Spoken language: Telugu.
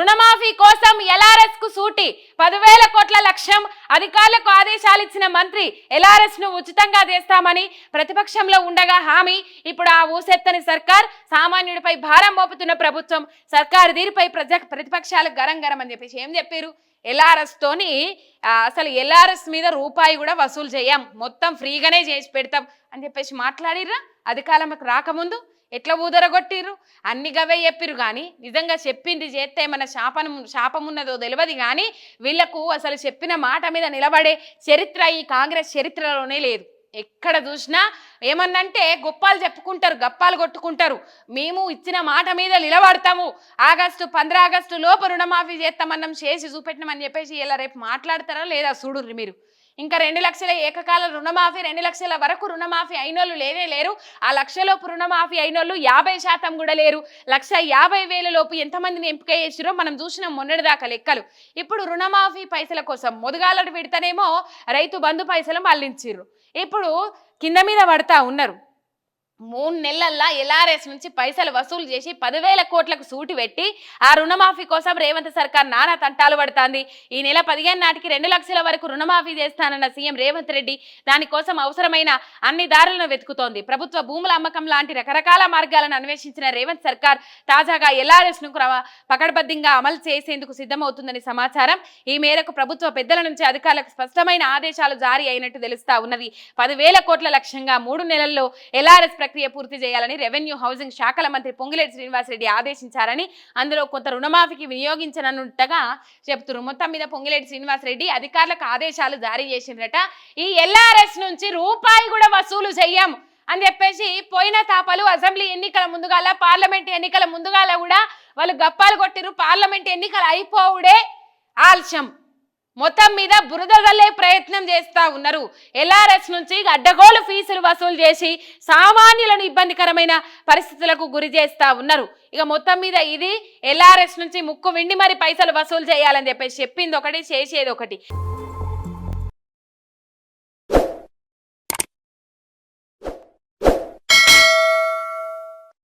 రుణమాఫీ కోసం ఎల్ఆర్ఎస్కు సూటి పదివేల కోట్ల లక్ష్యం అధికారులకు ఆదేశాలు ఇచ్చిన మంత్రి ఎల్ఆర్ఎస్ను ఉచితంగా చేస్తామని ప్రతిపక్షంలో ఉండగా హామీ. ఇప్పుడు ఆ ఊసెత్తని సర్కార్ సామాన్యుడిపై భారం మోపుతున్న ప్రభుత్వం. సర్కారు దీనిపై ప్రజ ప్రతిపక్షాలు గరం గరం అని చెప్పేసి ఏం చెప్పారు? ఎల్ఆర్ఎస్ తోని అసలు ఎల్ఆర్ఎస్ మీద రూపాయి కూడా వసూలు చేయం. మొత్తం ఫ్రీగానే చేసి పెడతాం అని చెప్పేసి మాట్లాడిర్రా? అధికారంలోకి రాకముందు ఎట్లా ఊదరగొట్టిర్రు అన్ని గవే చెప్పిర్రు కానీ నిజంగా చెప్పింది చేస్తే మన శాపనం శాపమున్నదో తెలియదు కానీ వీళ్ళకు అసలు చెప్పిన మాట మీద నిలబడే చరిత్ర ఈ కాంగ్రెస్ చరిత్రలోనే లేదు. ఎక్కడ చూసినా ఏమన్నంటే గొప్పాలు చెప్పుకుంటారు గప్పాలు కొట్టుకుంటారు. మేము ఇచ్చిన మాట మీద నిలబడతాము. ఆగస్టు పంద్రా ఆగస్టు లోపు రుణమాఫీ చేస్తామన్నం చేసి చూపెట్టినామని చెప్పేసి ఇలా రేపు మాట్లాడతారా లేదా చూడుర్రి మీరు. ఇంకా రెండు లక్షల ఏకకాల రుణమాఫీ రెండు లక్షల వరకు రుణమాఫీ అయినోళ్ళు లేనే లేరు. ఆ లక్షలోపు రుణమాఫీ అయినోళ్ళు యాభై శాతం కూడా లేరు. లక్ష యాభై వేల లోపు ఎంతమందిని ఎంపిక చేసిరో మనం చూసినాం మొన్నటిదాకా లెక్కలు. ఇప్పుడు రుణమాఫీ పైసల కోసం మొదుగాలడు విడతనేమో రైతు బంధు పైసలు మళ్ళించిర్రు ఇప్పుడు కింద మీద పడతా ఉన్నారు. మూడు నెలల్లో ఎల్ఆర్ఎస్ నుంచి పైసలు వసూలు చేసి పదివేల కోట్లకు సూటి పెట్టి ఆ రుణమాఫీ కోసం రేవంత్ సర్కార్ నానా తంటాలు పడుతోంది. ఈ నెల పదిహేను నాటికి రెండు లక్షల వరకు రుణమాఫీ చేస్తానన్న సీఎం రేవంత్ రెడ్డి దానికోసం అవసరమైన అన్ని దారులను వెతుకుతోంది. ప్రభుత్వ భూముల అమ్మకం లాంటి రకరకాల మార్గాలను అన్వేషించిన రేవంత్ సర్కార్ తాజాగా ఎల్ఆర్ఎస్ను పకడ్బద్దంగా అమలు చేసేందుకు సిద్ధమవుతుందని సమాచారం. ఈ మేరకు ప్రభుత్వ పెద్దల నుంచి అధికారులకు స్పష్టమైన ఆదేశాలు జారీ అయినట్టు తెలుస్తా ఉన్నది. పదివేల కోట్ల లక్ష్యంగా మూడు నెలల్లో ఎల్ఆర్ఎస్ ప్రక్రియ పూర్తి చేయాలని రెవెన్యూ హౌసింగ్ శాఖల మంత్రి పొంగిలేటి శ్రీనివాసరెడ్డి ఆదేశించారని అందులో కొంత రుణమాఫీకి వినియోగించనున్నట్టుగా చెప్తున్నారు. మొత్తం మీద పొంగిలేటి శ్రీనివాసరెడ్డి అధికారులకు ఆదేశాలు జారీ చేసిండ్రట. ఈ ఎల్ఆర్ఎస్ నుంచి రూపాయి కూడా వసూలు చెయ్యం అని చెప్పేసి పోయిన తాపలు అసెంబ్లీ ఎన్నికల ముందుగాల పార్లమెంట్ ఎన్నికల ముందుగాల కూడా వాళ్ళు గప్పాలు కొట్టిరు పార్లమెంట్ ఎన్నికలు అయిపోవుడే ఆలస్యం. మొత్తం మీద బురద జల్లే ప్రయత్నం చేస్తా ఉన్నారు. ఎల్ఆర్ఎస్ నుంచి అడ్డగోలు ఫీజులు వసూలు చేసి సామాన్యులను ఇబ్బందికరమైన పరిస్థితులకు గురి చేస్తా ఉన్నారు. ఇక మొత్తం మీద ఇది ఎల్ఆర్ఎస్ నుంచి ముక్కు విండి మరి పైసలు వసూలు చేయాలని చెప్పేసి చెప్పింది ఒకటి చేసేది ఒకటి.